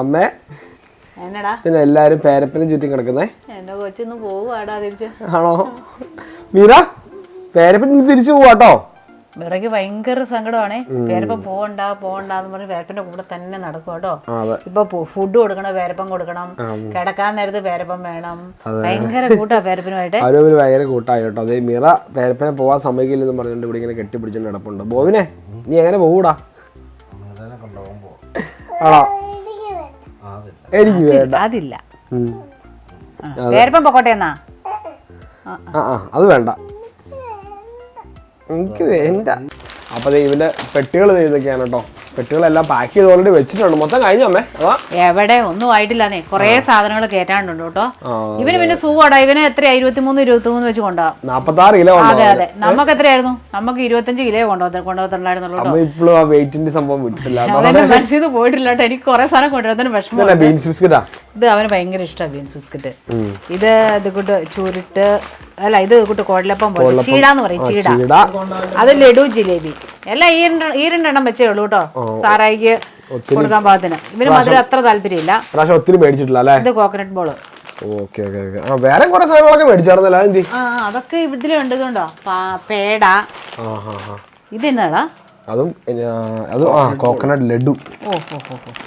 അമ്മേ. എല്ലാരും പേരപ്പനും ചുറ്റും കിടക്കുന്നേ. എന്റെ കൊച്ചിന്ന് പോവാടാ തിരിച്ച്. ആണോ? മീര പേരപ്പൻ തിരിച്ചു പോവാട്ടോ വിറക് ഭയങ്കര സങ്കടമാണേ. പേരപ്പം പോവണ്ട പോവണ്ടെന്ന് പറഞ്ഞ് പേരപ്പന്റെ കൂടെ തന്നെ നടക്കും കേട്ടോ ഇപ്പൊ ഫുഡ് കൊടുക്കണം പേരപ്പം കൊടുക്കണം? കിടക്കാൻ നേരത്ത് പേരപ്പം വേണം. ഭയങ്കര കൂട്ടാ പേരപ്പനുമായിട്ട്. ഭയങ്കര കൂട്ടായി കേട്ടോ. അതേ മീറ പേരപ്പനെ പോവാൻ സമ്മതിക്കില്ലെന്ന് പറഞ്ഞുകൊണ്ട് ഇവിടെ ഇങ്ങനെ കെട്ടിപ്പിടിച്ചോണ്ട് കിടപ്പുണ്ട് ബോവിനെ നീ എങ്ങനെ പോകൂടാ ആണോ? എനിക്ക് വേണ്ട. അതില്ല. പേരപ്പം പൊക്കോട്ടെ എന്നാ? ആ ആ. അത് വേണ്ട. എനിക്ക് വേണ്ട. അപ്പൊ ദേ ഇവന്റെ പെട്ടികൾ ഇതൊക്കെയാണ് കേട്ടോ. പെട്ടികളെല്ലാം പാക്ക് ചെയ്ത് ഓൾറെഡി വെച്ചിട്ടുണ്ട്. മൊത്തം കഴിഞ്ഞ അമ്മേ? അതാ. എവിടെ? ഒന്നും ആയിട്ടില്ലാന്നേ. കൊറേ സാധനങ്ങൾ കേറ്റാണ്ടുണ്ട് കേട്ടോ. ഇവന് പിന്നെ സൂവാടാ ഇവന് എത്രയാ? ഇരുപത്തിമൂന്ന് ഇരുപത്തിമൂന്ന് വെച്ച് കൊണ്ടുപോകാം നാപ്പത്താറ് കിലോ അതെ അതെ. നമുക്ക് എത്രയായിരുന്നു? നമുക്ക് ഇരുപത്തഞ്ച് കിലോ കൊണ്ടോ കൊണ്ടുപോകത്തുണ്ടായിരുന്നുള്ളൂ കേട്ടോ. അമ്മ ഇപ്പോഴും ആ വെയിറ്റിന്റെ സംഭവം വിട്ടില്ല മനസ്സിൽ പോയിട്ടില്ല കേട്ടോ. എനിക്ക് കുറെ സാധനം കൊണ്ടുവരുന്നതിന് വിഷമം ബീൻസ് ബിസ്ക്കറ്റാ ഇത് അവന് ഭയങ്കര ഇഷ്ടമാണ് ബീൻസ് ബിസ്ക്കറ്റ് ഇത് ഇത് കൂട്ട് ചുരുട്ട് അല്ല ഇത് കൂട്ട് കോടലപ്പം പോലെ. ചീടാന്ന് പറയും ചീട. അത് ലഡു ജിലേബി. അല്ല ഈ രണ്ട്- ഈ രണ്ടെണ്ണം വെച്ചേ ഉള്ളൂ കേട്ടോ സാറായിക്ക് കൊടുക്കാൻ പാകത്തിന്. ഇവന് മധുരം അത്ര താല്പര്യമില്ല. ഒത്തിരി മേടിച്ചിട്ടില്ല ഇത് കോക്കനട്ട് ബോൾ വേറെ കുറെ സാധനങ്ങളൊക്കെ മേടിച്ചായിരുന്നല്ലോ അതൊക്കെ ഇതിലുണ്ട് ഇതുണ്ടോ? പേട. ഇത് എന്നാടാ? അതും അത് ആ, കോക്കനട്ട് ലഡു.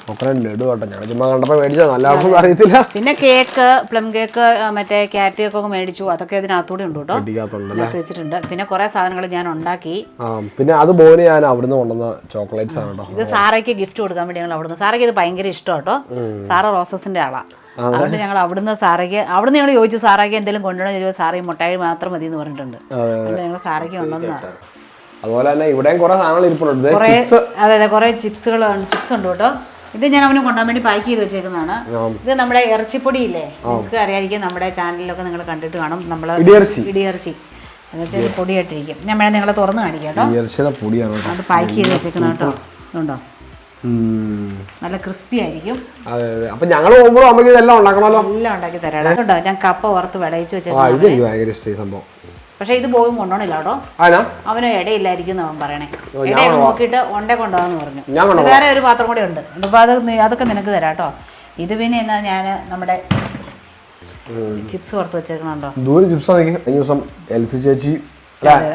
കോക്കനട്ട് ലഡു കേട്ടോ. ഞാൻ ചുമ്മാ കണ്ടപ്പോ മേടിച്ചത്. നല്ല അറിയത്തില്ല. പിന്നെ കേക്ക് പ്ലം കേക്ക് മറ്റേ ക്യാരറ്റ് കേക്ക് ഒക്കെ മേടിച്ചു. അതൊക്കെ ഇതിനകത്തൂടെ ഉണ്ട് കേട്ടോ. വെച്ചിട്ടുണ്ട്. പിന്നെ കുറെ സാധനങ്ങൾ ഞാൻ ഉണ്ടാക്കി. പിന്നെ അത് മോന് ഞാൻ അവിടുന്ന് കൊണ്ടുവന്ന ചോക്ലേറ്റ്സ് ആണ് കേട്ടോ. ഇത് സാറയ്ക്ക് ഗിഫ്റ്റ് കൊടുക്കാൻ വേണ്ടി ഞങ്ങൾ അവിടുന്ന്. സാറയ്ക്ക് ഇത് ഭയങ്കര ഇഷ്ടം കേട്ടോ. സാറ റോസസിന്റെ ആളാ. അതുകൊണ്ട് ഞങ്ങൾ അവിടുന്ന് സാറയ്ക്ക് അവിടുന്ന് ഞങ്ങൾ ചോദിച്ചു സാറയ്ക്ക് എന്തെങ്കിലും കൊണ്ടുവരണം ചോദിച്ചാൽ സാറേ മുട്ടായി മാത്രം മതി എന്ന് പറഞ്ഞിട്ടുണ്ട് ഞങ്ങൾ സാറയ്ക്ക് കൊണ്ടുവന്ന അതുപോലെ തന്നെ ഇവിടെയും കുറെ സാധനങ്ങൾ ഇരിപ്പുണ്ട്. അതെ അതെ കുറെ ചിപ്സുകൾ ചിപ്സ് ഉണ്ട് കേട്ടോ. ഇത് ഞാൻ അവന് കൊണ്ടാൻ വേണ്ടി പാക്ക് ചെയ്ത് വെച്ചേക്കുന്നതാണ്. ഇത് നമ്മുടെ ഇറച്ചിപ്പൊടി ഇല്ലേ? നിങ്ങൾക്ക് അറിയാതിരിക്കും നമ്മുടെ ചാനലിലൊക്കെ നിങ്ങൾ കണ്ടിട്ട് കാണും. നമ്മൾ ഇടിയിറച്ചി. ഇടിയിറച്ചി. എന്നുവെച്ചാൽ പൊടിയായിട്ടിരിക്കും. ഞാൻ വേണേൽ നിങ്ങളെ തുറന്ന് കാണിക്കാം കേട്ടോ. പൊടിയാണ് അത് പാക്ക് ചെയ്ത് വെച്ചേക്കുന്ന കേട്ടോ. നല്ല ക്രിസ്പി ആയിരിക്കും. അപ്പൊ ഞങ്ങൾ ഇതെല്ലാം ഉണ്ടാക്കണമല്ലോ? എല്ലാം ഉണ്ടാക്കി തരാം. കേട്ടോ ഞാൻ കപ്പ ഓർത്ത് വിളയിച്ച് വെച്ചേക്കാം സംഭവം. പക്ഷെ ഇത് പോകും കൊണ്ടോണില്ല കേട്ടോ. അവനോ ഇടയില്ലായിരിക്കും അവൻ പറയണേ. ഇടയൊക്കെ നോക്കിയിട്ട് ഒണ്ടേ കൊണ്ടുപോകാന്ന് പറഞ്ഞു. വേറെ ഒരു പാത്രം കൂടി ഉണ്ട്. അപ്പൊ അത് അതൊക്കെ നിനക്ക് തരാം കേട്ടോ. ഇത് പിന്നെ എന്നാ ഞാൻ നമ്മുടെ ചിപ്സ് പുറത്ത് വെച്ചേക്കണുണ്ടോ? ദൂരം ചിപ്സ് ആണെങ്കിൽ കഴിഞ്ഞ ദിവസം എൽസി ചേച്ചി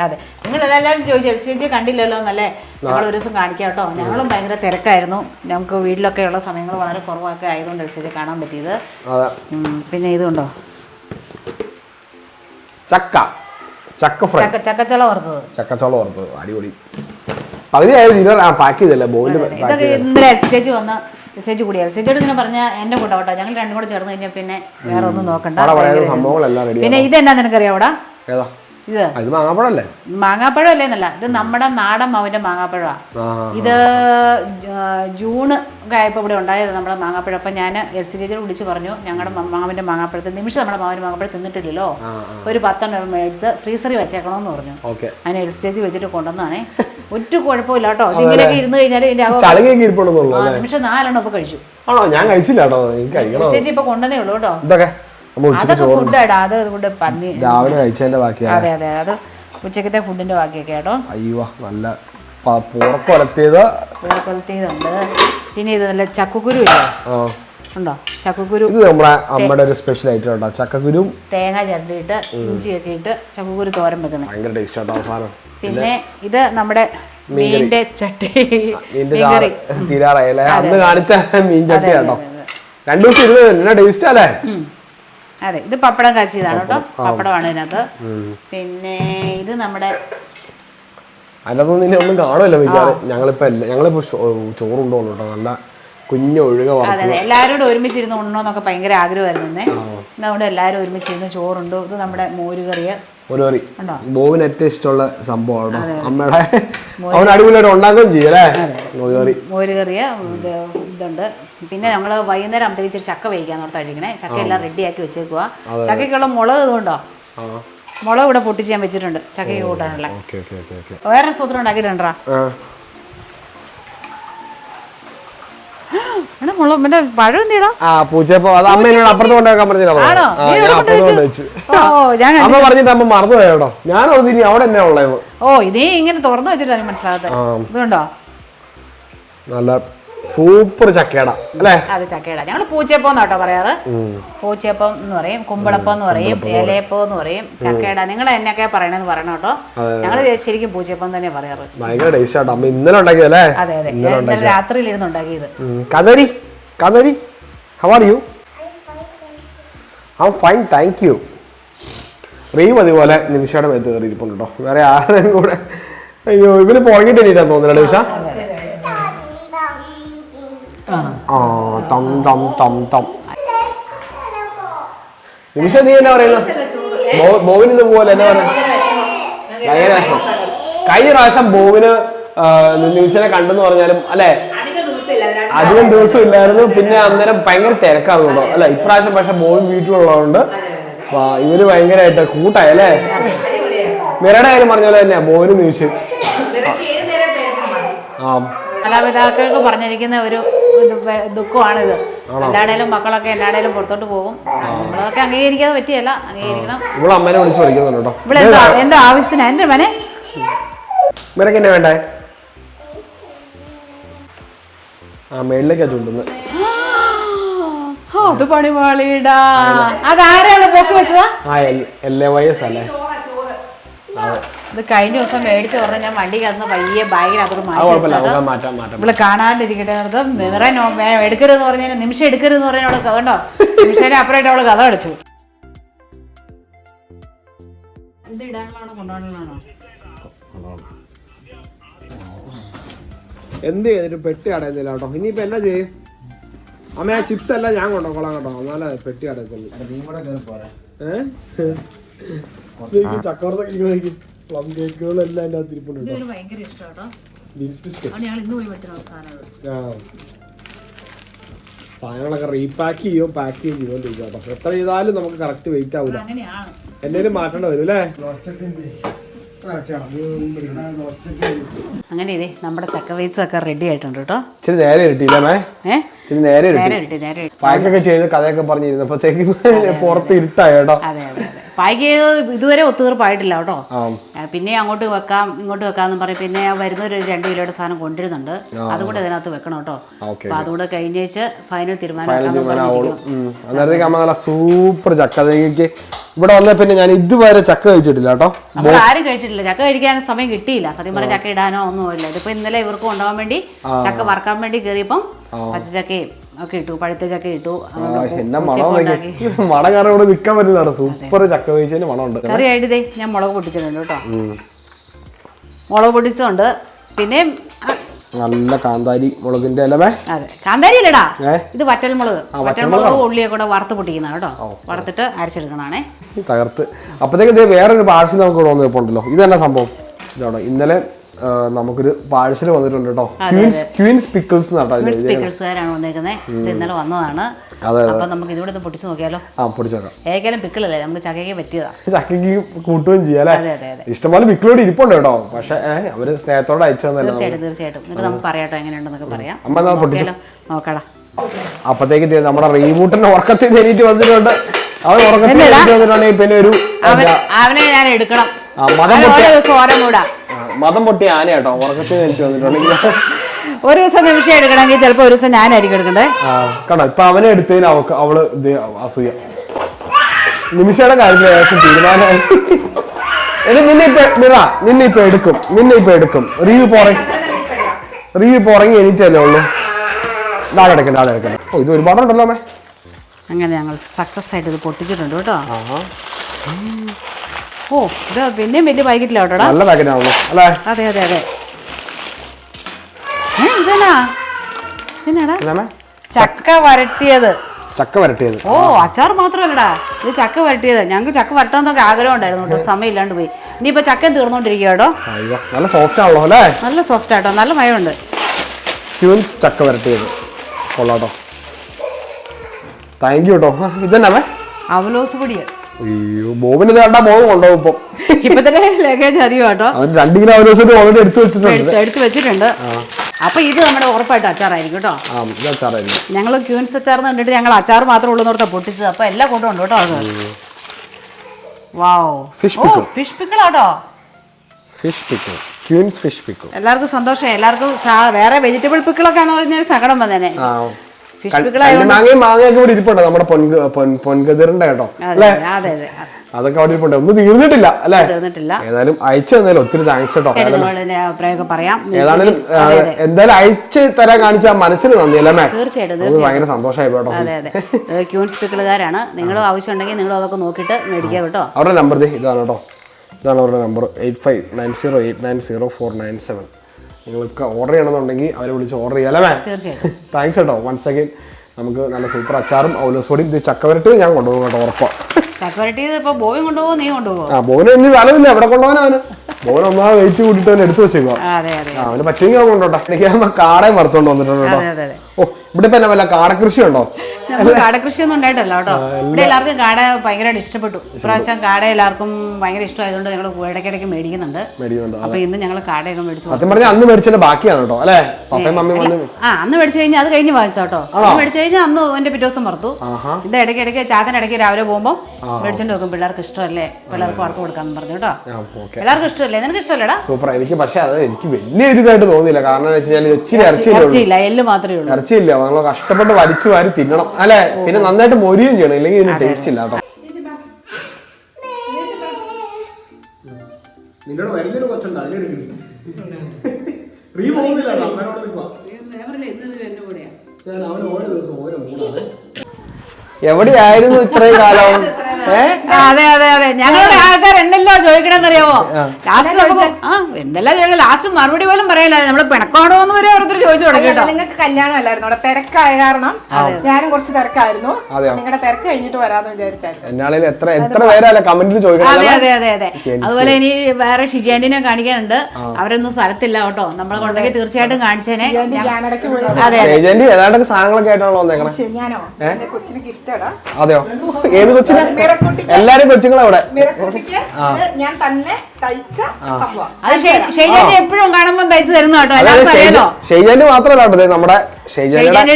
അതെ നിങ്ങൾ എല്ലാവരും ചോദിച്ചു എൽ സി ജി കണ്ടില്ലല്ലോ എന്നല്ലേ? ഞങ്ങൾ ഒരു ദിവസം കാണിക്കാം കേട്ടോ. ഞങ്ങളും ഭയങ്കര തിരക്കായിരുന്നു. ഞങ്ങൾക്ക് വീട്ടിലൊക്കെ ഉള്ള സമയങ്ങൾ വളരെ കുറവൊക്കെ ആയതുകൊണ്ട് എൽ സി ജി കാണാൻ പറ്റിയത്. പിന്നെ ഇതുണ്ടോ? ചക്ക. ചക്ക ഫ്രൈ. ചക്ക ചക്കച്ചോള വറുത്തത്. ചക്കച്ചോളം വറുത്തത്. അടിപൊളി. പകുതി ആയത് ഇരുപത് ആ പാക്ക് ചെയ്തല്ലേ? പാക്ക് ഇതൊക്കെ ഇന്നലെ എൽ വന്ന ജി കൂടിയാ കൂടി സി ഇങ്ങനെ പറഞ്ഞ എന്റെ കൂട്ടോ കേട്ടോ ഞങ്ങൾ രണ്ടും കൂടെ ചേർന്ന് കഴിഞ്ഞാൽ പിന്നെ വേറെ ഒന്നും നോക്കണ്ട. സംഭവങ്ങളെല്ലാം പിന്നെ ഇതെന്നാ നിനക്കറിയാം അവിടെ ഏതാ? ഇത് മാങ്ങാപ്പഴല്ലേ? മാങ്ങാപ്പഴം അല്ലേന്നല്ല ഇത് നമ്മുടെ നാടൻ മാവിന്റെ മാങ്ങാപ്പഴമാണ് ഇത് ജൂണ് ജൂൺ ഒക്കെ ആയപ്പോൾ ഇവിടെ ഉണ്ടായത് നമ്മുടെ മാങ്ങാപ്പഴം. അപ്പം ഞാൻ എൽ സി ചേച്ചിയോട് വിളിച്ച് പറഞ്ഞു ഞങ്ങളുടെ മാവിന്റെ മാങ്ങാപ്പഴത്തിൽ നിമിഷം നമ്മുടെ മാവിന്റെ മാങ്ങാപ്പഴം തിന്നിട്ടില്ലല്ലോ. ഒരു പത്തെണ്ണം എടുത്ത് ഫ്രീസറിൽ വെച്ചേക്കണമെന്ന് പറഞ്ഞു. ഓക്കെ. അതിന് എൽ സി ചേച്ചി വെച്ചിട്ട് കൊണ്ടുവന്നാണേ ഒറ്റ കുഴപ്പമില്ല കേട്ടോ ഇതിങ്ങനെയൊക്കെ ഇരുന്ന് കഴിഞ്ഞാൽ നിമിഷം നാലെണ്ണം ഇപ്പൊ കഴിച്ചു. ആണോ? ഞാൻ കഴിച്ചില്ല കേട്ടോ. ചേച്ചി ഇപ്പൊ കൊണ്ടുവന്നേ ഉള്ളൂ കേട്ടോ. അതൊക്കെ ഫുഡാടാ അത് കൊണ്ട് പന്നി രാവിലെ കഴിച്ചതിന്റെ അതെ അതെ. അത് ഉച്ചക്കത്തെ ഫുഡിന്റെ ബാക്കിയൊക്കെ കേട്ടോ അയ്യോ നല്ല പുറക്കൊലത്തിയത് പിന്നെ ഇത് നല്ല ചക്കുക്കുരു ഇല്ലേ? ഉണ്ടോ? ചക്കക്കുരു ഇത് നമ്മുടെ അമ്മയുടെ ഒരു സ്പെഷ്യൽ ഐറ്റം ചക്കക്കുരും തേങ്ങ ഇഞ്ചിയൊക്കെ ഇട്ട് ചക്കക്കുരു തോരൻ വെക്കുന്നത് ഭയങ്കര ടേസ്റ്റ് കേട്ടോ അവസാനം? പിന്നെ ഇത് നമ്മുടെ മീനിന്റെ ചട്ടി. മീൻകറി. തീരാറായല്ലേ അന്ന് കാണിച്ച മീൻ ചട്ടി. രണ്ടു ദിവസം ഇരുന്ന് ടേസ്റ്റ് അല്ലേ. അതെ ഇത് പപ്പടം കാച്ചിയതാണ് കേട്ടോ. പപ്പടമാണ് ഇതിനകത്ത്. പിന്നെ ഇത് നമ്മുടെ അതിനകത്തൊന്നും നിന്നെ ഒന്നും കാണുമല്ലോ മിക്കാറ് ഞങ്ങളിപ്പോ ഞങ്ങളിപ്പോ ചോ- കേട്ടോ. നല്ല കുഞ്ഞു ഒഴുക അതെ എല്ലാവരോടും ഒരുമിച്ചിരുന്ന് ഉണ്ണോന്നൊക്കെ ഭയങ്കര ആഗ്രഹമായിരുന്നു അതുകൊണ്ട് എല്ലാരും എല്ലാവരും ഒരുമിച്ചിരുന്ന് ചോറുണ്ട്. ഇത് നമ്മുടെ മോരുകറിയ ഒരു കറി ഉണ്ടോ? ബോവിന് ഏറ്റവും ഇഷ്ടമുള്ള സംഭവമാണ് അമ്മയുടെ അവൻ അടിപൊളിയായിട്ട് ഉണ്ടാക്കുകയും ചെയ്യും അല്ലേ? ഒരു കറി മോരുകറിയ ഇതുണ്ട്. പിന്നെ ഞങ്ങൾ വൈകുന്നേരം ആകുമ്പോഴത്തേക്ക് ഇച്ചിരി ചക്ക വേവിക്കാൻ ഓർത്ത് കഴിക്കണേ ചക്ക എല്ലാം റെഡിയാക്കി വെച്ചേക്കുക ചക്കയ്ക്കുള്ള മുളക് ഇതുണ്ടോ? ആ. മുളക് ഇവിടെ പൊട്ടി ചെയ്യാൻ വെച്ചിട്ടുണ്ട്. ചക്കയ്ക്ക് കൂട്ടാനുള്ള. വേറെ സൂത്രം ഉണ്ടാക്കിയിട്ടുണ്ടാ? ഓ ഇതേ ഇങ്ങനെ തുറന്നു വെച്ചിട്ടാണ് മനസ്സിലാകാത്തത് ഇതുണ്ടോ? നല്ല സൂപ്പർ ചക്കേട അല്ലേ? അത് ചക്കേട ഞങ്ങൾ പൂച്ചയപ്പം എന്നാട്ടോ പറയാറ്. പൂച്ചയപ്പം എന്ന് പറയും കുമ്പളപ്പം എന്ന് പറയും ഇലയപ്പം എന്ന് പറയും ചക്കേട നിങ്ങൾ എന്നൊക്കെ പറയണെന്ന് പറയണം കേട്ടോ ഞങ്ങൾ ശരിക്കും പൂച്ചയപ്പം തന്നെ പറയാറ്. ഭയങ്കര ടേസ്റ്റ് ആട്ടോ. അമ്മ ഇന്നലെ ഉണ്ടാക്കിയതല്ലേ? അതെ അതെ. ഇന്നലെ രാത്രിയിൽ ഇരുന്ന് ഉണ്ടാക്കിയത്. കദരി കദരി how are you I fine thank you Reem അതുപോലെ നിമിഷയുടെ മേത്ത് കയറിയിരിപ്പുണ്ട് കേട്ടോ. വേറെ ആരുടെയും കൂടെ അയ്യോ ഇവർ പോയിട്ട് തോന്നുന്നില്ല നിമിഷ? ആ. തം തം തം തം നിമിഷ നീ എന്നാ പറയുന്നത് ബോവിന് ഇതുപോലെ പോലെ എന്നാ പറയുന്നത് ഭയങ്കര വിഷമം. കഴിഞ്ഞ പ്രാവശ്യം ബോവിന് നിമിഷനെ കണ്ടെന്ന് പറഞ്ഞാലും അല്ലെ? അധികം ദിവസം ഇല്ലായിരുന്നു പിന്നെ അന്നേരം ഭയങ്കര തിരക്കാണ് കേട്ടോ. അല്ല? ഇപ്രാവശ്യം പക്ഷെ ബോബി വീട്ടിലുള്ളതുകൊണ്ട് ഇവർ ഭയങ്കരമായിട്ട് കൂട്ടായി അല്ലേ? മിറയുടെ കാര്യം പറഞ്ഞ പോലെ തന്നെയാ ബോവിന് നിമിഷം. ആ. മാതാപിതാക്കൾക്ക് പറഞ്ഞിരിക്കുന്ന ഒരു ദുഃഖമാണിത്. എന്താണേലും മക്കളൊക്കെ എല്ലാടേലും പുറത്തോട്ട് പോകും. നമ്മളൊക്കെ അംഗീകരിക്കാതെ പറ്റിയല്ല. അംഗീകരിക്കണം. ഇവിടെ അമ്മനെ വിളിച്ച് പഠിക്കുന്നുണ്ട് ഇവിടെ എന്താ എന്താ ആവശ്യത്തിന് എന്റെ മനെ. എന്നെ വേണ്ടേ? ആ മേളിലേക്കാ ചൂണ്ടുന്നത്. അത് പണിപാളിടാ അതാരാണ് പൊക്കി വെച്ചതാ? ആ എൽ എ വൈ എസ് അല്ലേ? ഇത് കഴിഞ്ഞ ദിവസം മേടിച്ച പറഞ്ഞ ഞാൻ വണ്ടി കന്ന് പയ്യെ ബാഗിനകത്തോട്ട് അത് മാറ്റി ഇവിടെ കാണാണ്ടിരിക്കട്ടെ നിർത്തം വേ- എടുക്കരുതെന്ന് പറഞ്ഞാൽ നിമിഷം എടുക്കരുതെന്ന് പറഞ്ഞാൽ അവൾ കണ്ടോ നിമിഷേനെ അപ്പുറമായിട്ട് അവൾ കഥ അടിച്ചു ഇത് ഇടാനുള്ളതാണോ കൊണ്ടുപോകാനുള്ളതാണോ? എന്ത് ചെയ്തിട്ട് പെട്ടി അടയുന്നില്ല കേട്ടോ. ഇനിയിപ്പോ എന്നാ ചെയ്യും? അമ്മ ആ ചിപ്സ് എല്ലാം ഞാൻ കൊണ്ടുപോകോളാം കേട്ടോ. എന്നാലേ പെട്ടി അടയത്തുള്ളൂ ഏഹ് പ്ലം കേക്കുകളെല്ലാം എന്റെ ഭയങ്കര ബീൻസ് ബിസ്ക്കറ്റ്. ആണ് ഇന്ന് പോയി അത്. ആ. സാധനങ്ങളൊക്കെ റീപാക്ക് ചെയ്യും പാക്ക് ചെയ്യും പക്ഷെ എത്ര ചെയ്താലും നമുക്ക് കറക്റ്റ് വെയിറ്റ് ആവില്ല അങ്ങനെയാണ്. എന്തെങ്കിലും മാറ്റേണ്ടി വരും അല്ലേ? അങ്ങനെ ഇതേ നമ്മുടെ ചക്ക വേസ് ഒക്കെ റെഡി ആയിട്ടുണ്ട് കേട്ടോ. ഇച്ചിരി നേരെ ഇരട്ടിയില്ലേ മേ? ഏഹ് ഇച്ചിരി നേരെ ഇരട്ടി. നേരെ ഇട്ടി നേരെ ഇട്ടി പാക്കൊക്കെ ചെയ്ത് കഥയൊക്കെ പറഞ്ഞിരുന്നപ്പോഴത്തേക്ക് പുറത്ത് ഇരുട്ടായി കേട്ടോ. അതെ അതെ അതെ. പായ്ക്ക് ചെയ്ത് ഇതുവരെ ഒത്തുതീർപ്പായിട്ടില്ല കേട്ടോ. പിന്നെ അങ്ങോട്ട് വെക്കാം ഇങ്ങോട്ട് വെക്കാന്ന് പറയും. പിന്നെ വരുന്നൊരു രണ്ട് കിലോയുടെ സാധനം കൊണ്ടുവരുന്നുണ്ട്. അതുകൂടെ ഇതിനകത്ത് വെക്കണം കേട്ടോ. അപ്പൊ അതുകൂടെ കഴിഞ്ഞേച്ച് ഫൈനൽ തീരുമാനം സൂപ്പർ ചക്ക. ഇവിടെ വന്ന പിന്നെ ഞാൻ ഇതുവരെ ചക്ക കഴിച്ചിട്ടില്ല കേട്ടോ. നമ്മൾ ആരും കഴിച്ചിട്ടില്ല. ചക്ക കഴിക്കാൻ സമയം കിട്ടിയില്ല. സത്യം പറഞ്ഞ ചക്ക ഇടാനോ ഒന്നും ഇല്ല ഇതിപ്പോ ഇന്നലെ ഇവർക്ക് കൊണ്ടുപോകാൻ വേണ്ടി ചക്ക വറക്കാൻ വേണ്ടി കയറിയപ്പം പച്ചച്ചക്കയും ഒക്കെ ഇട്ടു പഴുത്ത ചക്ക ഇട്ടു. എന്നാ മണം കാരണം ഇവിടെ നിൽക്കാൻ പറ്റില്ല സൂപ്പർ ചക്ക കഴിച്ചതിന് മണമുണ്ട്. കറിയായിട്ട് ഇതേ ഞാൻ മുളക് പൊട്ടിച്ചിട്ടുണ്ട് കേട്ടോ. മുളക് പൊട്ടിച്ചതുണ്ട്. പിന്നെ നല്ല കാന്താരി മുളകിന്റെ ഇലമേ അതെ. കാന്താരി അല്ലടാ? ഇത് വറ്റൽമുളക് വറ്റൽമുളക് ഉള്ളിയെ കൂടെ വറുത്ത് പൊട്ടിക്കുന്ന കേട്ടോ. വറുത്തിട്ട് അരച്ചെടുക്കണാണേ. തകർത്ത്. അപ്പോഴത്തേക്ക് ഇത് വേറൊരു പാഴ്സൽ നമുക്ക് ഇവിടെ ഇതെന്നാ സംഭവം? ഇതാണോ? ഇന്നലെ നമുക്കൊരു പാഴ്സൽ വന്നിട്ടുണ്ട് കേട്ടോ. ക്വീൻസ് ക്വീൻസ് പിക്കിൾസ് ഇത്. സ്പീക്കേഴ്സുകാരാണ് വന്നേക്കുന്നത് ഇത് ഇന്നലെ വന്നതാണ്. അപ്പൊ നമുക്ക് ഒന്ന് നോക്കിയാലോ? ആ പൊടിച്ചേക്കാം ഏകദേശം പിക്കിളല്ലേ നമുക്ക് ചക്കയ്ക്ക് പറ്റിയതാ. ചക്കയ്ക്ക് കൂട്ടുകയും ചെയ്യാം അതെ അതെ അതെ. ഇഷ്ടംപോലെ പിക്കിളോട് ഇരിപ്പുണ്ട് കേട്ടോ. പക്ഷെ അവർ സ്നേഹത്തോടെ അയച്ചു തന്നല്ലോ തീർച്ചയായിട്ടും തീർച്ചയായിട്ടും. എന്നിട്ട് നമുക്ക് പറയാട്ടോ എങ്ങനെയുണ്ടെന്നൊക്കെ പറയാം. അമ്മ എന്നാ പൊട്ടിച്ചു നോക്കിയാലോ നോക്കടാ. അപ്പത്തേക്ക് നമ്മുടെ റീബൂട്ടിന്റെ ഉറക്കത്തിൽ വന്നിട്ടുണ്ട്. അവൻ ഉറക്കത്തിൽ വന്നിട്ടുണ്ടെങ്കിൽ പിന്നെ ഒരു അവനെ ഞാൻ എടുക്കണം. ഓരോ ദിവസം ഓരോ മൂടാ മതം പൊട്ടിയ ആന കേട്ടോ ഉറക്കത്തിൽ വന്നിട്ടുണ്ടെങ്കിൽ ഒരു ദിവസം നിമിഷം എടുക്കണമെങ്കിൽ ചിലപ്പോ ഒരു ദിവസം ഞാനായിരിക്കും എടുക്കണ്ടേ? കണ്ടോ? ഇപ്പൊ അവനെ എടുത്തതിന് അവക്ക് അവൾ ഇത് അസൂയ. നിമിഷയുടെ കാര്യത്തിൽ ഏകദേശം തീരുമാനമായി. എടി നിന്നെ ഇപ്പൊ മിറ നിന്നെ ഇപ്പൊ എടുക്കും. നിന്നെ ഇപ്പൊ എടുക്കും. റീവ് പുറങ്ങി റീവ് പുറങ്ങി എനിക്കല്ലേ ഉള്ളൂ. നാളെ എടുക്കണ്ട നാളെ എടുക്കണ്ട. ഓ ഇത് ഒരുപാടുണ്ടല്ലോ അമ്മേ. അങ്ങനെ ഞങ്ങൾ സക്സസ് ആയിട്ട് ഇത് പൊട്ടിച്ചിട്ടുണ്ട് കേട്ടോ. ഓ ഇത് പിന്നെയും വലിയ പാക്കറ്റില്ല കേട്ടോടാ നല്ല അല്ലേ? അതെ അതെ അതെ. ഇതെന്നാ? ചക്ക വരട്ടിയത്. ചക്ക വരട്ടിയത്. ഓ അച്ചാർ മാത്രമല്ലടാ. ഇത് ചക്ക വരട്ടിയത്. ഞങ്ങൾക്ക് ചക്ക വരട്ടണമെന്നൊക്കെ ആഗ്രഹം ഉണ്ടായിരുന്നു കേട്ടോ സമയം ഇല്ലാണ്ട് പോയി. ഇനിയിപ്പോ ചക്ക തീർന്നോണ്ടിരിക്കുക കേട്ടോ. നല്ല സോഫ്റ്റ് ആണല്ലോ അല്ലേ? നല്ല സോഫ്റ്റ് ആട്ടോ നല്ല മയമുണ്ട്. ക്യൂൻസ് ചക്ക വരട്ടിയത്. കൊള്ളാട്ടോ താങ്ക് യു കേട്ടോ. ഇതന്നെ അവലോസ് പൊടിയ. അയ്യോ ബോബിന് ഇത് കണ്ടാ ബോബ് കൊണ്ടുപോകും ഇപ്പം. ഇപ്പൊ തന്നെ ലഗേജ് അധികം കേട്ടോ അവൻ രണ്ട് കിലോ ഒരു ദിവസം ഓൾറെഡി എടുത്തു വെച്ചിട്ടുണ്ട്. എടുത്ത് എടുത്ത് വെച്ചിട്ടുണ്ട്. അപ്പൊ ഇത് നമ്മുടെ ഉറപ്പായിട്ടും അച്ചാറായിരിക്കും കേട്ടോ. ഞങ്ങൾ ക്യൂൻസ് അച്ചാർന്ന് കണ്ടിട്ട് ഞങ്ങൾ അച്ചാർ മാത്രമേ ഉള്ളൂ എന്നോർത്താ പൊട്ടിച്ചത്. അപ്പൊ എല്ലാം കൊണ്ടുണ്ട് കേട്ടോ അത്. Wow. Fish fish fish pickle queens fish pickle എല്ലാവർക്കും സന്തോഷം എല്ലാവർക്കും വേറെ വെജിറ്റബിൾ പിക്കിളൊക്കെ ആണെന്ന് പറഞ്ഞാൽ സങ്കടം വന്നേനെ. മാങ്ങയും മാങ്ങയൊക്കെ ഇവിടെ ഇരിപ്പുണ്ട് നമ്മുടെ പൊൻ- പൊൻകതിറിന്റെ കേട്ടോ. അല്ലേ? അതെ അതെ അതൊക്കെ അവിടെ ഇരിപ്പുണ്ട്. ഒന്നും തീർന്നിട്ടില്ല അല്ലേ? ഏതായാലും അയച്ചു തന്നാലും. ഒത്തിരി താങ്ക്സ് കേട്ടോ. ഏതാണെങ്കിലും എന്തായാലും അയച്ച് തരാൻ കാണിച്ച മനസ്സിന് നന്ദി അല്ലേ മേ? തീർച്ചയായിട്ടും നമുക്ക് ഭയങ്കര സന്തോഷമായി കേട്ടോ. ക്യൂൺ സ്പീക്കറുകാരാണ് നിങ്ങൾ ആവശ്യം ഉണ്ടെങ്കിൽ നിങ്ങൾ അതൊക്കെ നോക്കിട്ട് മേടിക്കാം കേട്ടോ. അവരുടെ നമ്പർ ഇതാണ് കേട്ടോ. ഇതാണ് അവരുടെ number. Eight five nine zero eight nine zero four nine seven. നിങ്ങൾക്ക് ഓർഡർ ചെയ്യണമെന്നുണ്ടെങ്കിൽ അവരെ വിളിച്ച് ഓർഡർ ചെയ്യാലേ തീർച്ചയായിട്ടും. താങ്ക്സ് കേട്ടോ. വൺസ് അഗൈൻ നമുക്ക് നല്ല സൂപ്പർ അച്ചാറും ഔലോസോടിയും ഇത് ചക്കവരട്ടി ഞാൻ കൊണ്ടുപോകും കേട്ടോ ഉറപ്പാണ് ചക്കവരട്ടി ഇപ്പൊ ബോയും കൊണ്ടുപോകും നീ കൊണ്ടുപോകും ആ ബോന് ഇനി സ്ഥലമില്ല. എവിടെ കൊണ്ടുപോകാൻ അവന്? ബോൻ ഒന്നാ വെയിറ്റ് കൂട്ടിട്ട് അവൻ എടുത്തു വെച്ചേക്കുക അവന് പറ്റുമെങ്കിൽ അവൻ കൊണ്ടോട്ടെ എനിക്ക് ആകുമ്പോ വറുത്തോണ്ട് വന്നിട്ടുണ്ട് കേട്ടോ. ഓ ഇവിടെ ഇപ്പൊ എന്നാ വല്ല കാടകൃഷി ഉണ്ടോ കാടകൃഷി ഒന്നും ഉണ്ടായിട്ടല്ല കേട്ടോ. ഇവിടെ എല്ലാവർക്കും കാട ഭയങ്കരമായിട്ട് ഇഷ്ടപ്പെട്ടു. ഇപ്രാവശ്യം കാട എല്ലാവർക്കും ഭയങ്കര ഇഷ്ടമായതുകൊണ്ട് ഞങ്ങൾ ഇടയ്ക്കിടയ്ക്ക് മേടിക്കുന്നുണ്ട്. അപ്പൊ ഇന്ന് ഞങ്ങൾ കാടയൊക്കെ മേടിച്ചു സത്യം പറഞ്ഞാൽ അന്ന് മേടിച്ചതിന്റെ ബാക്കിയാണ് കേട്ടോ അല്ലേ? പപ്പയും മമ്മിയും വന്ന് ആ അന്ന് മേടിച്ചു കഴിഞ്ഞാൽ അത് കഴിഞ്ഞ് വാങ്ങിച്ചോ കേട്ടോ. അന്ന് മേടിച്ചു കഴിഞ്ഞാൽ അന്ന് എന്റെ പിറ്റേ ദിവസം വറുത്തു. ഇത് ഇടയ്ക്ക് ഇടയ്ക്ക് ചാത്തൻ ഇടയ്ക്ക് രാവിലെ പോകുമ്പോൾ മേടിച്ചോണ്ട് നോക്കും പിള്ളേർക്ക് ഇഷ്ടമല്ലേ? പിള്ളേർക്ക് വറുത്ത് കൊടുക്കാന്ന് പറഞ്ഞു കേട്ടോ. എല്ലാവർക്കും ഇഷ്ടമല്ലേ? നിനക്ക് ഇഷ്ടമല്ലേടാ? സൂപ്പർ. എനിക്ക് പക്ഷേ അത് എനിക്ക് വലിയ ഒരു ഇതായിട്ട് തോന്നിയില്ല കാരണം ഇറച്ചിയില്ല എല്ല് മാത്രമേ ഉള്ളൂ. ഇറച്ചിയില്ല. നമ്മൾ കഷ്ടപ്പെട്ട് വലിച്ചു വാരി തിന്നണം. അല്ലെ? പിന്നെ നന്നായിട്ട് മൊരിയും ചെയ്യണം. ഇല്ലെങ്കിൽ ഇതിന് ടേസ്റ്റ് ഇല്ല കേട്ടോ. നിന്നോട് വരുന്നതിന് കുറച്ചുണ്ട്. റീ പോകുന്നില്ല അമ്മയോട് നിൽക്കുക അവന് ഓരോ ദിവസം ഓരോ മൂടാണ് എവിടെയായിരുന്നു ഇത്രയും കാലം? അതെ അതെ അതെ. ഞങ്ങളുടെ ആൾക്കാർ എന്തെല്ലാം ചോദിക്കണമെന്നറിയാമോ ലാസ്റ്റ് നമുക്ക് ആ എന്തെല്ലാം ചോദിക്കണം? ലാസ്റ്റ് മറുപടി പോലും പറയല്ല. നമ്മൾ പിണക്കാണോ എന്ന് വരെ ഓരോരുത്തർ ചോദിച്ചു തുടങ്ങിട്ടോ നിങ്ങൾക്ക് കല്യാണം അല്ലായിരുന്നു. അവിടെ തിരക്കായ കാരണം ഞാനും കുറച്ച് തിരക്കായിരുന്നു? നിങ്ങളുടെ തിരക്ക് കഴിഞ്ഞിട്ട് വരാന്ന് വിചാരിച്ചായിരുന്നു. എത്ര എത്ര പേരല്ല കമന്റിൽ ചോദിക്കണം അതെ അതെ അതെ അതെ. അതുപോലെ ഇനി വേറെ ഷിജാനിനെ കാണിക്കാനുണ്ട്. അവരൊന്നും സ്ഥലത്തില്ല കേട്ടോ. നമ്മളെ കൊണ്ടെങ്കിൽ തീർച്ചയായിട്ടും കാണിച്ചേനെ. ഞാനിടയ്ക്ക് പോയി. അതെ ഏതാണ്ടൊക്കെ സാധനങ്ങളൊക്കെ ആയിട്ടാണോ വന്നേക്കണേ ഞാനോ കൊച്ചിന് ഗിഫ്റ്റ് അതെയോ? ഏത് കൊച്ചിനെ? എല്ലാരും കൊച്ചുങ്ങളെ അവിടെ. ഞാൻ തന്നെ തയ്ച്ച സംഭവം. അത് എപ്പോഴും കാണുമ്പോൾ തയ്ച്ചു തരുന്ന കേട്ടോ ഷെയ്ജാന്റെ മാത്രമല്ല കേട്ടോ ദേ നമ്മുടെ ഷെയ്ജാന്റെ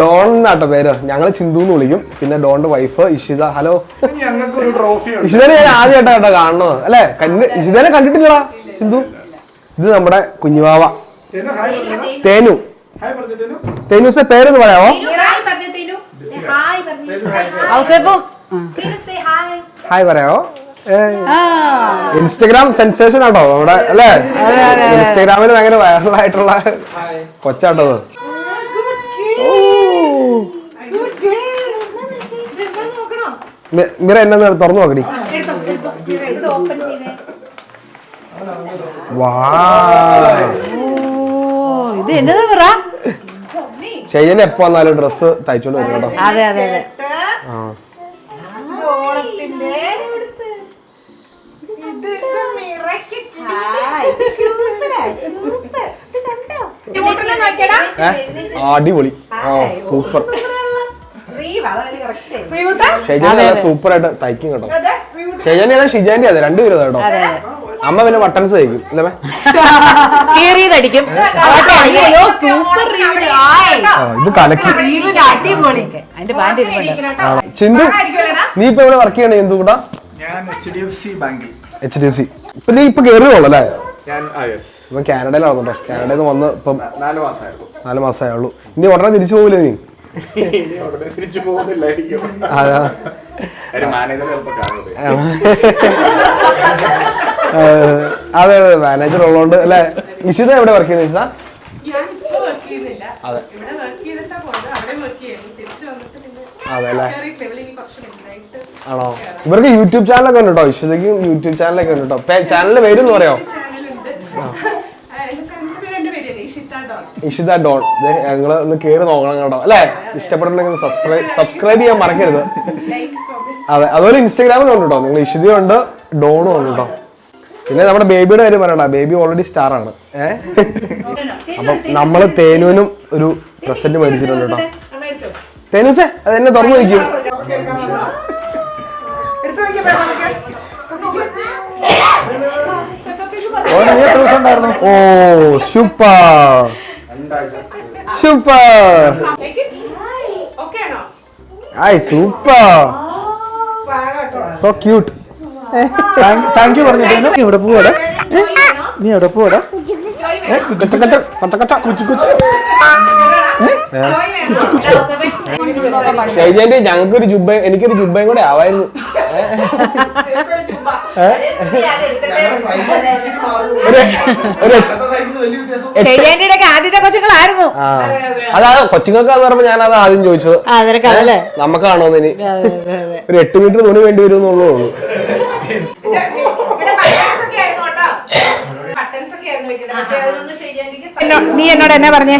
ഡോൺ എന്നാട്ടോ പേര്. ഞങ്ങൾ ചിന്തു എന്ന് വിളിക്കും. പിന്നെ ഡോണിന്റെ വൈഫ് ഇഷിത. ഹലോ ഇഷിതനെ ഞാൻ ആദ്യമായിട്ടാ കേട്ടോ കാണണോ അല്ലെ? കണ്ണ് ഇഷിതനെ കണ്ടിട്ടില്ലടാ സിന്ധു ഇത് നമ്മുടെ കുഞ്ഞുവാവ. തേനു തേനുസെ പേരെന്ന് പറയാവോ ഹായ് പറയാവോ ഇൻസ്റ്റഗ്രാം സെൻസേഷൻ ആട്ടോ നമ്മുടെ അല്ലേ? ഇൻസ്റ്റഗ്രാമിൽ ഭയങ്കര വൈറലായിട്ടുള്ള കൊച്ചാട്ടോ അത്. മി- മിറ എന്നെ തുറന്നു നോക്കടി. വാ ഓ ഇത് എന്നതാ പറ ഷെയ്ജന് എപ്പോ വന്നാലും ഡ്രസ്സ് തയ്ച്ചോണ്ട് വരും കേട്ടോ. അതെ അതെ അതെ. ആ. ഓണത്തിന്റെ ഇതൊക്കെ നോക്കിയടാ ഏ? അടിപൊളി. ആ സൂപ്പർ. നല്ല സൂപ്പർ ആയിട്ട് തയ്ക്കും കേട്ടോ. അതെ ഏതാ? അതെ ഷിജാന്റെ അതെ രണ്ടുപേരും അതെ കേട്ടോ. അമ്മ പിന്നെ ബട്ടൺസ് കഴിക്കും അല്ലേ? കീറിയതടിക്കും. ഇത് കലക്കി. അതിന്റെ പാന്റ് ചിന്തു നീ ഇപ്പൊ ഇവിടെ വർക്ക് ചെയ്യണേ എന്തു കൂടാ ഞാൻ എച്ച് ഡി എഫ് സി ബാങ്കിൽ എച്ച് ഡി എഫ് സി ഇപ്പൊ നീ ഇപ്പൊ കയറുകയുള്ളൂ അല്ലേ? ഞാൻ ആ യെസ് ഇപ്പൊ കാനഡയിലാണ് കേട്ടോ. കാനഡയിൽ നിന്ന് വന്ന് ഇപ്പം നാല് മാസമായിരുന്നു നാല് മാസമായുള്ളൂ. ഇനി ഉടനെ തിരിച്ചു പോകില്ല നീ? തിരിച്ചു പോകുന്നില്ലായിരിക്കും. അതാ. മാനേജർ ചിലപ്പോൾ കാണുന്നത് ഏഹ്, അതെ അതെ മാനേജർ ഉള്ളതുകൊണ്ട് അല്ലെ? നിഷിത എവിടെ വർക്ക് ചെയ്യുന്നത് നിഷിത? ഞാനിപ്പോ വർക്ക് ചെയ്യുന്നില്ല അതെ. വർക്ക് ചെയ്തിട്ടാ പോയത്. അവിടെ വർക്ക് ചെയ്യുന്നു. തിരിച്ചു വന്നിട്ട് പിന്നെ അതെ അല്ലേ? ആണോ? ഇവർക്ക് യൂട്യൂബ് ചാനലൊക്കെ ഉണ്ട്? കേട്ടോ ഇഷിതയ്ക്കും യൂട്യൂബ് ചാനലൊക്കെ ഉണ്ട്? കേട്ടോ ചാനലിന്റെ പേരെന്ന് പറയോ? ഇഷിത ഡോൺ. ഞങ്ങൾ ഒന്ന് കേറി നോക്കണം കേട്ടോ അല്ലേ? ഇഷ്ടപ്പെട്ടിട്ടുണ്ടെങ്കിൽ സബ്സ്ക്രൈബ് സബ്സ്ക്രൈബ് ചെയ്യാൻ മറക്കരുത്. അതെ അതുപോലെ ഇൻസ്റ്റാഗ്രാമിലും ഉണ്ട് കേട്ടോ. നിങ്ങൾ ഇഷിതയുണ്ട് ഡോണും ഉണ്ട് കേട്ടോ. പിന്നെ നമ്മുടെ ബേബിയുടെ കാര്യം പറയണ്ട. ബേബി ഓൾറെഡി സ്റ്റാർ ആണ്. ഏഹ് അപ്പം നമ്മൾ തേനുവിനും ഒരു പ്രസന്റ് മേടിച്ചിട്ടുണ്ട് കേട്ടോ. തേനുസേ അത് എന്നെ തുറന്നു വയ്ക്കും ഓ സൂപ്പർ സൂപ്പർ ആയ് super so cute thank you പറഞ്ഞു എവിടെ പോവാടെ? നീ എവിടെ പോടാ കച്ച കച്ച കച്ച കച്ച കുച്ചു കുച്ചു ഷൈജാന്റെ ഞങ്ങൾക്കൊരു ജുബ എനിക്കൊരു ജുബയും കൂടെ ആവായിരുന്നു. ആദ്യത്തെ കൊച്ചുങ്ങളായിരുന്നു. അതാ അതാ കൊച്ചുങ്ങൾക്കാന്ന് പറയുമ്പോ ഞാൻ അത് ആദ്യം ചോദിച്ചത്. നമുക്കാണോന്ന് ഇനി. ഒരു എട്ട് മീറ്റർ തുണി വേണ്ടി വരും എന്നുള്ളൂ ഇവിടെ buttons ഒക്കെ ആയിരുന്നു കേട്ടോ. Buttons ഒക്കെ ആയിരുന്നു വെക്കുന്നത്. പക്ഷേ അതൊന്നും ശരിയാണെങ്കിൽ എന്നോ- നീ എന്നോട് എന്നെ പറഞ്ഞേ?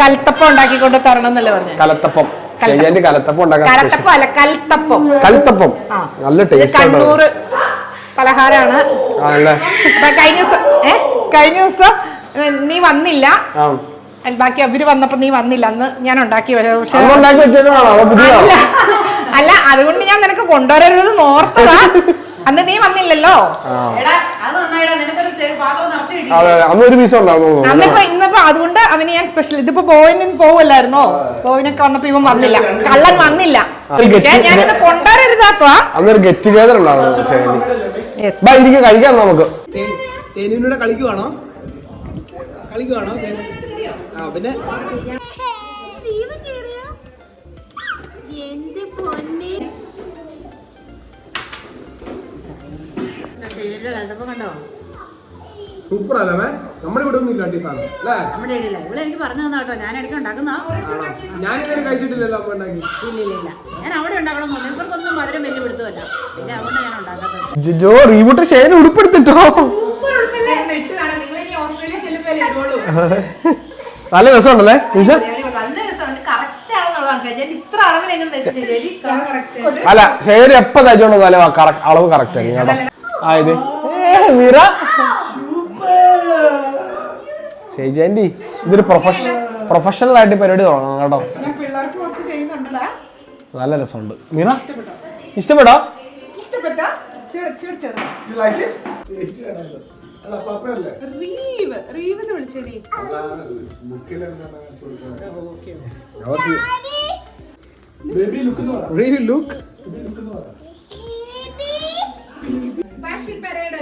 കൽത്തപ്പം ഉണ്ടാക്കിക്കൊണ്ട് തരണം എന്നല്ലേ പറഞ്ഞേ? കലത്തപ്പം. ഷൈജാന്റെ കലത്തപ്പം ഉണ്ടാക്കാൻ കലത്തപ്പം അല്ല കൽത്തപ്പം. നല്ല ടേസ്റ്റ് കണ്ണൂർ പലഹാരമാണ് കഴിഞ്ഞ ദിവസം കഴിഞ്ഞ ദിവസം നീ വന്നില്ല. ബാക്കി അവർ വന്നപ്പോ നീ വന്നില്ല. അന്ന് ഞാൻ ഉണ്ടാക്കി അല്ല അല്ല അതുകൊണ്ട് ഞാൻ നിനക്ക് കൊണ്ടുവരരുത് ഓർത്തതാ. അന്ന് നീ വന്നില്ലല്ലോ. അന്ന് ഒരു പീസ് അന്നിപ്പോ ഇന്നിപ്പോ അതുകൊണ്ട് അവന് ഞാൻ സ്പെഷ്യൽ ഇതിപ്പോ ബോയിനെ പോവല്ലായിരുന്നോ? ബോയിനൊക്കെ വന്നപ്പോ ഇവൻ വന്നില്ല. കള്ളൻ വന്നില്ല. ഞാനിത് അന്നൊരു ഗെറ്റ് ടുഗദർ ഉണ്ടായിരുന്നു കഴിക്കാം നമുക്ക്. കളിക്കുവാണോ കളിക്കുവാണോ? ആ പിന്നെ? എന്റെ പൊന്നെ. കലത്തപ്പം കണ്ടോ? സൂപ്പർ അല്ലേ നമ്മുടെ ഇവിടെ ഒന്നും ഇല്ലാട്ടി സാധനം അല്ലേ? നമ്മുടെ ഇടയില്ല ഇവിടെ എനിക്ക് പറഞ്ഞു തന്നാ കേട്ടോ. ഞാൻ ഇടയ്ക്ക് ഉണ്ടാക്കുന്ന ഞാൻ ഇതുവരെ കഴിച്ചിട്ടില്ലല്ലോ അപ്പൊ ഉണ്ടാക്കി. ഇല്ല ഇല്ല ഇല്ല. ഞാൻ അവിടെ ഉണ്ടാക്കണം ഇവർക്കൊന്നും മധുരം വലിയ പിടുത്തമല്ല പിന്നെ അതുകൊണ്ട് ഞാൻ ഉണ്ടാക്കാത്തത്. ജിജോ റീബൂട്ട് ഷെയർ ഉടുപ്പെടുത്തിട്ടോ. നല്ല രസമുണ്ടല്ലേ നിഷ? നല്ല രസമാണ് കറക്റ്റ് ആണെന്നുള്ളതാണ് ഷൈജാൻ ഇത്ര അളവിൽ എങ്ങനെ തയ്ച്ചു ശരി കറക്റ്റ് അല്ല ഷെയർ എപ്പോ തയ്ച്ചോണ്ട് അളവ് കറക്റ്റ് ആയിരിക്കും കേട്ടോ. ആ ഇത് ഏ, മീറ ഷെയ്ജാൻഡി ഇതൊരു പ്രൊഫഷൻ പ്രൊഫഷണൽ ആയിട്ട് പരിപാടി തുടങ്ങണം കേട്ടോ. നല്ല രസമുണ്ട്. മീറ ഇഷ്ടപ്പെട്ടോ? ലുക്ക് ഫാഷൻ പരേഡ്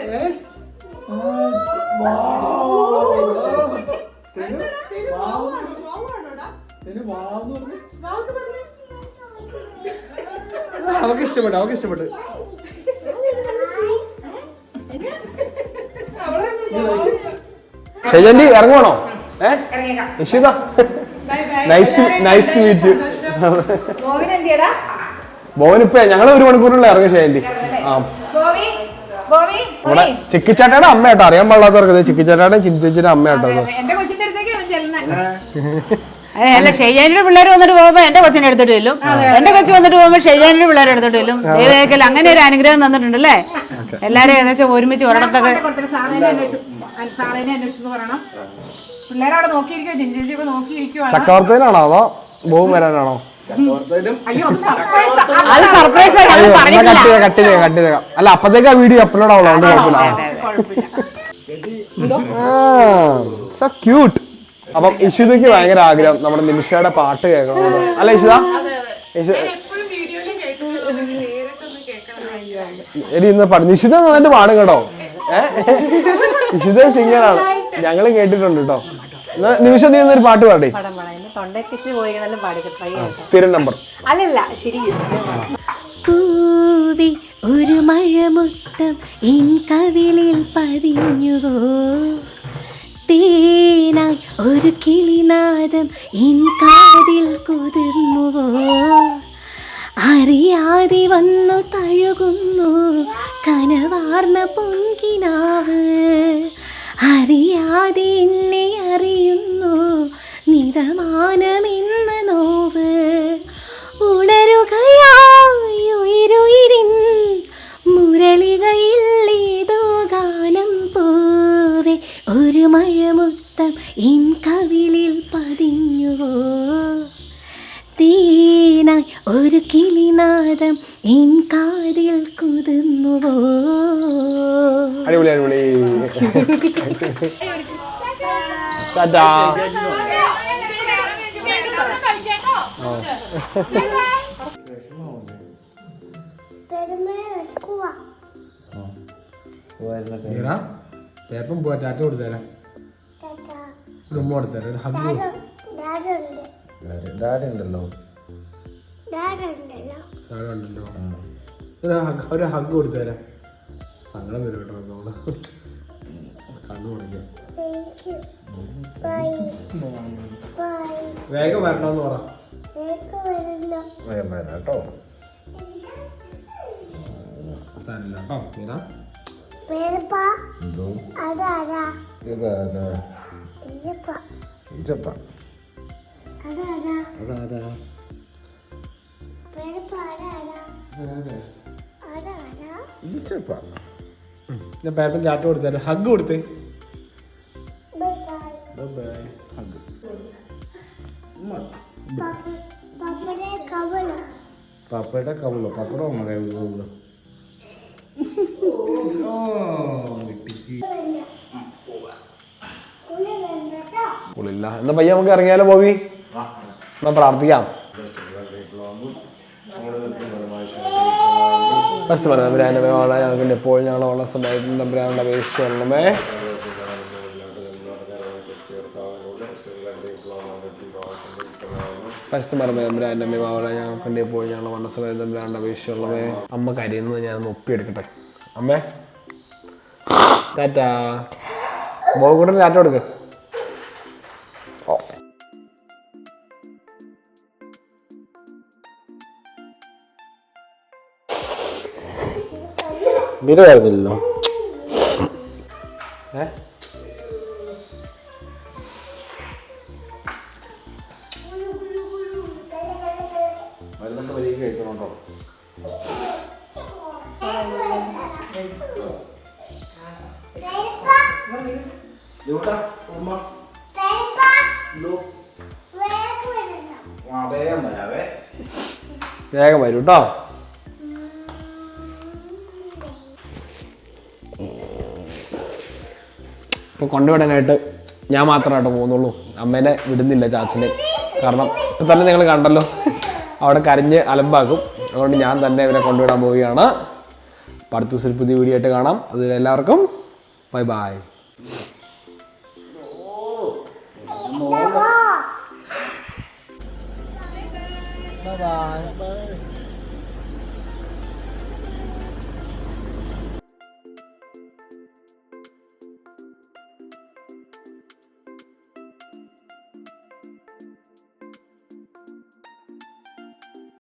അവക്ക് ഇഷ്ടപ്പെട്ടു അവക്ക് ഇഷ്ടപ്പെട്ടു. ഷെയ്ജാൻഡി ഇറങ്ങുവാണോ? ഏ? Nishitha? Nice to nice to meet bovine ഇപ്പൊ ഞങ്ങൾ ഒരു മണിക്കൂറിനുള്ള ഇറങ്ങി ശൈജന്റി ആ. ഇവിടെ ചിക്കിച്ചേട്ടയുടെ അമ്മ ആട്ടോ അറിയാൻ പാടാത്തവർക്ക് ചിക്കിച്ചേട്ടയുടെ ചിൻചേച്ചിയുടെ അമ്മ ആട്ടോ അല്ല ഷെയ്ജാനിയുടെ പിള്ളേർ വന്നിട്ട് പോകുമ്പോ എന്റെ കൊച്ചിനെ എടുത്തിട്ട് ചെല്ലും. എന്റെ കൊച്ചു വന്നിട്ട് പോകുമ്പോ ഷെയ്ജാനിയുടെ പിള്ളേരെ എടുത്തിട്ട് ചെല്ലും. ദൈവത്തിൽ അങ്ങനെ ഒരു അനുഗ്രഹം തന്നിട്ടുണ്ട് അല്ലേ എല്ലാരും ഏകദേശം ഒരുമിച്ച് ഒരിടത്തൊക്കെ ചക്കവർത്തേനാണോ അതോ ബോവും വരാനാണോ? അത് സർപ്രൈസ് അത് സർപ്രൈസ് ഞങ്ങൾ അയ്യോ, എന്നാ പറഞ്ഞിട്ടില്ല കട്ട് ചെയ്യാം കട്ട് ചെയ്യാം കട്ട് ചെയ്യാം അല്ല അപ്പത്തേക്ക് ആ വീഡിയോ അപ്ലോഡ് ആവുള്ളൂ. അതുകൊണ്ട് കുഴപ്പമില്ല. സോ ക്യൂട്ട് അപ്പം ഇഷിതയ്ക്ക് ഭയങ്കര ആഗ്രഹം. നമ്മുടെ നിമിഷയുടെ പാട്ട് കേൾക്കണം അല്ല ഇഷിത? എടി ഇന്ന് പാടും നിഷിത നന്നായിട്ട് പാടും കേട്ടോ. ഏഹ് ഇഷിത സിംഗറാണ്. ഞങ്ങളും കേട്ടിട്ടുണ്ട് കേട്ടോ. നിമിഷ നീ എന്നൊരു പാട്ട് പാടി. സ്ഥിരം നമ്പർ അല്ലല്ല ശരിക്കും. പൂവി ഒരു മഴമുത്തം ഇൻ കവിളിൽ പതിഞ്ഞുവോ? തേനായി ഒരു കിളിനാദം ഇൻ കാതിൽ കുതിർന്നുവോ? അറിയാതെ വന്നു തഴുകുന്നു കനവാർന്ന പൊൻകിനാവ് അറിയാതെ എന്നെ അറിയുന്നു. നിതമാനമെന്ന ടാറ്റാ പേപ്പം പോവാ ടാറ്റ കൊടുത്തേരാ. ഉമ്മ കൊടുത്തേരാ ഒരു ഹഗ് ഡാഡി ഉണ്ടല്ലോ ഡാഡി ഉണ്ടല്ലോ ഒരു ഹഗ് ഒരു ഹഗ് കൊടുത്തേരാ. സങ്കടം വരും കേട്ടോ നമ്മൾ. കണ്ണു തുടങ്ങിയ. വേഗം വരണമെന്ന് പറ. വേഗം വരാം കേട്ടോ. ഞാൻ പേരപ്പം ചാറ്റ് കൊടുത്തേ ഹഗ് കൊടുത്തേ. ബൈ ഹഗ് പാപ്പയുടെ കവളോ. പപ്പടോ കവളോ. സ്കൂളില്ല എന്നാ പയ്യ നമുക്ക് ഇറങ്ങിയാലോ ബോബി? എന്നാ പ്രാർത്ഥിക്കാം. പരസ്പരം ഞങ്ങൾക്ക് എപ്പോഴും ഞങ്ങളുടെ സമയത്ത് തമ്പുരാനുള്ള അപേക്ഷിച്ച് വരണമേ. പരസ്പരം തമ്പുരാന്റെ ഞാൻ ഞങ്ങൾക്ക് പോയി ഞങ്ങൾ വന്ന സമയത്ത് തമ്പുരാന്റെ വരണമേ അമ്മ കരയുന്നത് ഞാനൊന്ന് ഒപ്പിയെടുക്കട്ടെ അമ്മേ. ടാറ്റാ. ബോബുകൂട്ടൻ ടാറ്റ കൊടുക്ക്. ഏ? വരൂ കേട്ടോ ഇപ്പോൾ കൊണ്ടുവിടാനായിട്ട് ഞാൻ മാത്രമായിട്ട് പോകുന്നുള്ളൂ. അമ്മേനെ വിടുന്നില്ല ചാച്ചനെ. കാരണം ഇപ്പൊ തന്നെ നിങ്ങൾ കണ്ടല്ലോ അവിടെ കരഞ്ഞ് അലമ്പാക്കും അതുകൊണ്ട് ഞാൻ തന്നെ ഇവരെ കൊണ്ടുവിടാൻ പോവുകയാണ്. അപ്പോൾ അടുത്ത ദിവസം പുതിയ വീഡിയോ ആയിട്ട് കാണാം. അതിൽ എല്ലാവർക്കും ബൈ ബൈ. Bye bye.